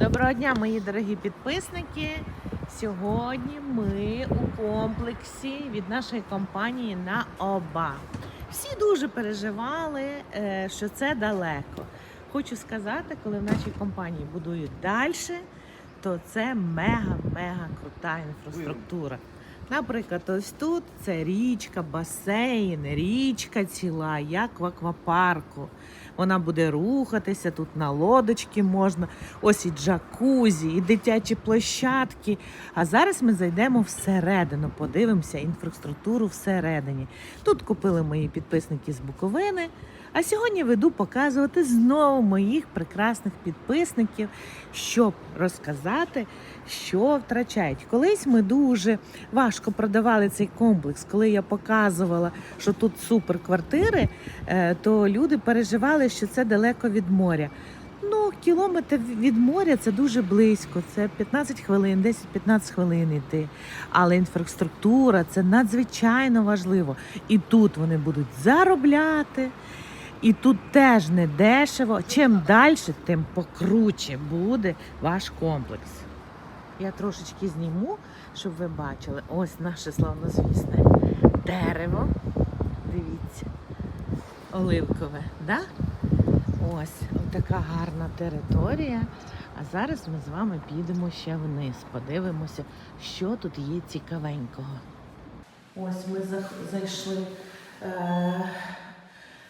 Доброго дня, мої дорогі підписники. Сьогодні ми у комплексі від нашої компанії на ОБА. Всі дуже переживали, е, що це далеко. Хочу сказати, коли в нашій компанії будують далі, то це мега-мега крута інфраструктура. Наприклад, ось тут це річка, басейн, річка ціла, як в аквапарку. Вона буде рухатися, тут на лодочки можна, ось і джакузі, і дитячі площадки. А зараз ми зайдемо всередину, подивимося інфраструктуру всередині. Тут купили мої підписники з Буковини. А сьогодні веду показувати знову моїх прекрасних підписників, щоб розказати, що втрачають. Колись ми дуже важко продавали цей комплекс. Коли я показувала, що тут супер квартири, е, то люди переживали, що це далеко від моря. Ну, кілометр від моря це дуже близько. Це 15 хвилин, 10-15 хвилин йти. Але інфраструктура це надзвичайно важливо. І тут вони будуть заробляти. І тут теж не дешево. Чим далі, тим покруче буде ваш комплекс. Я трошечки зніму, щоб ви бачили. Ось наше славнозвісне дерево. Дивіться, оливкове, да? Ось така гарна територія. А зараз ми з вами підемо ще вниз, подивимося, що тут є цікавенького. Ось ми зайшли е-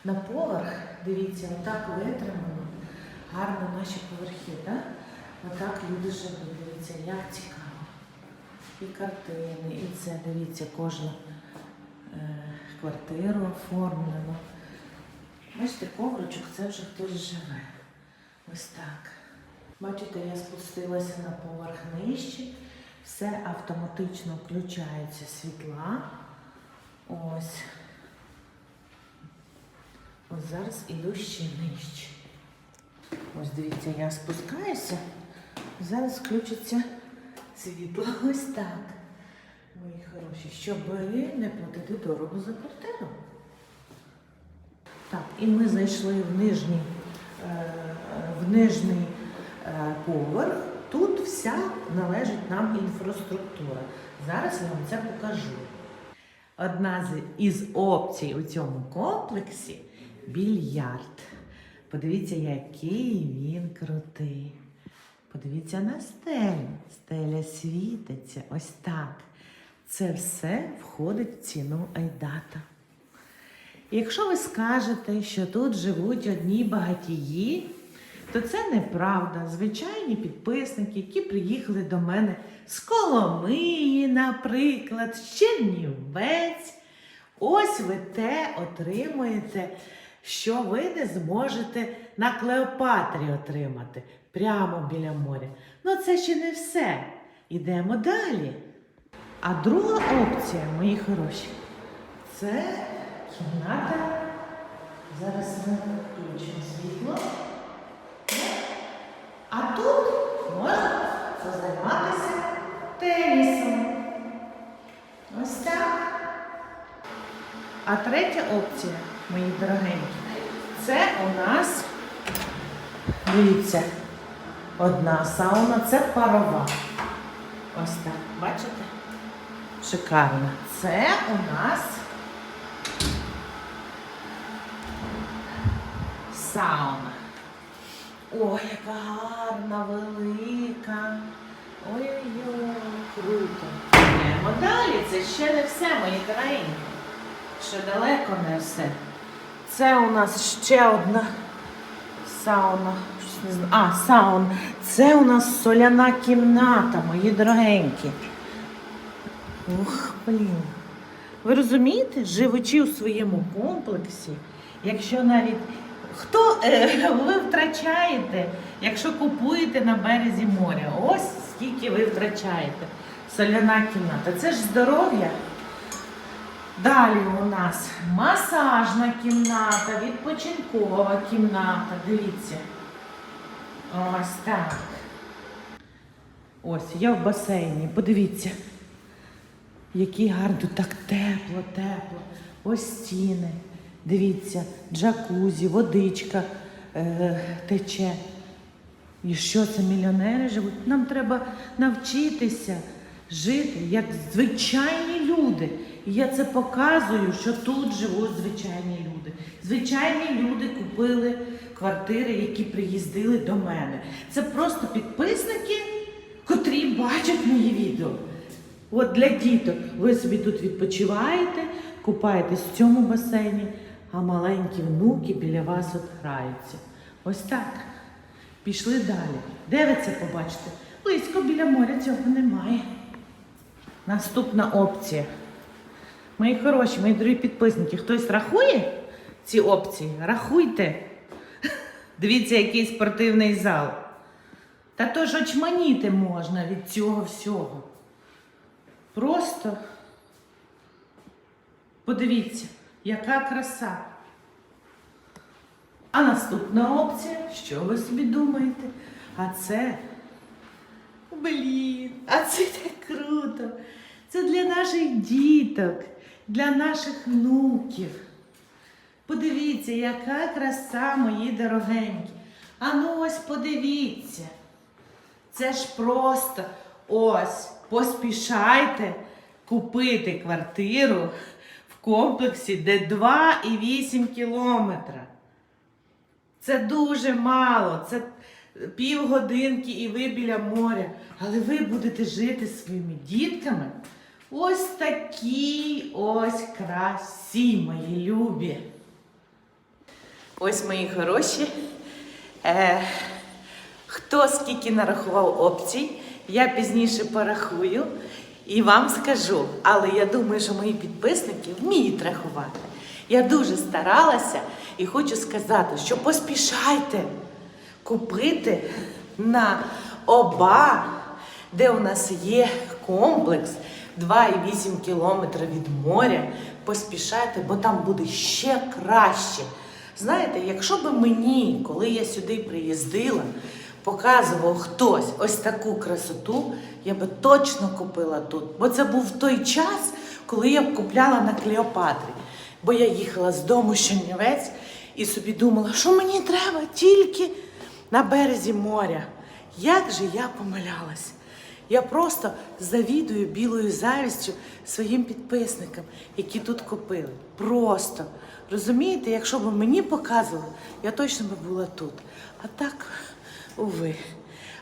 на поверх. Дивіться, отак витримано. Гарно наші поверхи, так? Отак люди живуть. Дивіться, як цікаво. І картини, і це, дивіться, кожну е, квартиру оформлено. Бачите, ковричок це вже хтось живе. Ось так. Бачите, я спустилася на поверх нижче. Все автоматично включається світла. Ось. Ось зараз іду ще нижче. Ось дивіться, я спускаюся. Зараз включиться світло. Ось так. Мої хороші, щоб не платити дорого за квартиру. Так, і ми зайшли в нижній, е, в нижній е, поверх. Тут вся належить нам інфраструктура. Зараз я вам це покажу. Одна із опцій у цьому комплексі більярд. Подивіться, який він крутий. Подивіться на стелю. Стеля світиться. Ось так. Це все входить в ціну Айдата. Якщо ви скажете, що тут живуть одні багатії, то це неправда. Звичайні підписники, які приїхали до мене з Коломиї, наприклад, з Чернівець. Ось ви те отримуєте, що ви не зможете на Клеопатрі отримати прямо біля моря. Ну це ще не все. Ідемо далі. А друга опція, мої хороші, це кімната. Зараз ми включимо світло. А тут можна позайматися тенісом. Ось так. А третя опція, мої дорогенькі, це у нас, дивіться, одна сауна, це парова. Ось так, бачите? Шикарно. Це у нас сауна. Ой, яка гарна, велика. Ой-ой-ой, круто. Йдемо далі. Це ще не все, мої дорогенькі. Ще далеко не все. Це у нас ще одна сауна. А, саун. Це у нас соляна кімната, мої дорогенькі. Ух, блін. Ви розумієте, живучи у своєму комплексі, якщо навіть хто е, ви втрачаєте, якщо купуєте на березі моря, ось скільки ви втрачаєте. Соляна кімната. Це ж здоров'я. Далі у нас масажна кімната, відпочинкова кімната. Дивіться. Ось так. Ось, я в басейні. Подивіться. Який гарно, так тепло, тепло. Ось стіни. Дивіться, джакузі, водичка е, тече. І що це мільйонери живуть? Нам треба навчитися жити як звичайні люди. І я це показую, що тут живуть звичайні люди. Звичайні люди купили квартири, які приїздили до мене. Це просто підписники, котрі бачать мої відео. От для діток ви собі тут відпочиваєте, купаєтесь в цьому басейні, а маленькі внуки біля вас от граються. Ось так. Пішли далі. Де ви це побачите? Близько біля моря цього немає. Наступна опція. Мої хороші, мої дорогі підписники, хтось рахує ці опції? Рахуйте. Дивіться, який спортивний зал. Та то ж очманіти можна від цього всього. Просто подивіться, яка краса. А наступна опція, що ви собі думаєте? А це. Блін, а це так круто. Це для наших діток, для наших внуків. Подивіться, яка краса, мої дорогенькі. А ну ось подивіться. Це ж просто ось поспішайте купити квартиру в комплексі, де 2,8 кілометра. Це дуже мало, це півгодинки і ви біля моря. Але ви будете жити своїми дітками. Ось такі ось красі, мої любі. Ось мої хороші. Е, хто скільки нарахував опцій, я пізніше порахую і вам скажу. Але я думаю, що мої підписники вміють рахувати. Я дуже старалася і хочу сказати, що поспішайте купити на оба, де у нас є комплекс 2,8 кілометра від моря. Поспішайте, бо там буде ще краще. Знаєте, якщо б мені, коли я сюди приїздила, показував хтось ось таку красоту, я би точно купила тут. Бо це був той час, коли я б купляла на Клеопатрі. Бо я їхала з дому Чернівець і собі думала, що мені треба тільки на березі моря. Як же я помилялась? Я просто завідую білою завістю своїм підписникам, які тут купили. Просто. Розумієте, якщо б мені показували, я точно би була тут. А так, уви.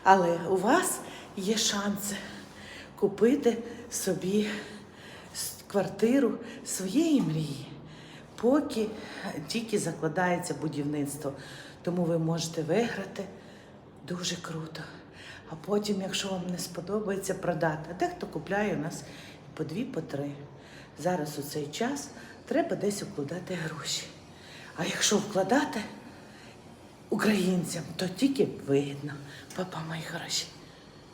Але у вас є шанси купити собі квартиру своєї мрії, поки тільки закладається будівництво. Тому ви можете виграти дуже круто. А потім, якщо вам не сподобається, продати. А дехто купляє у нас по дві, по три. Зараз у цей час треба десь вкладати гроші. А якщо вкладати українцям, то тільки вигідно. Папа, мої хороші.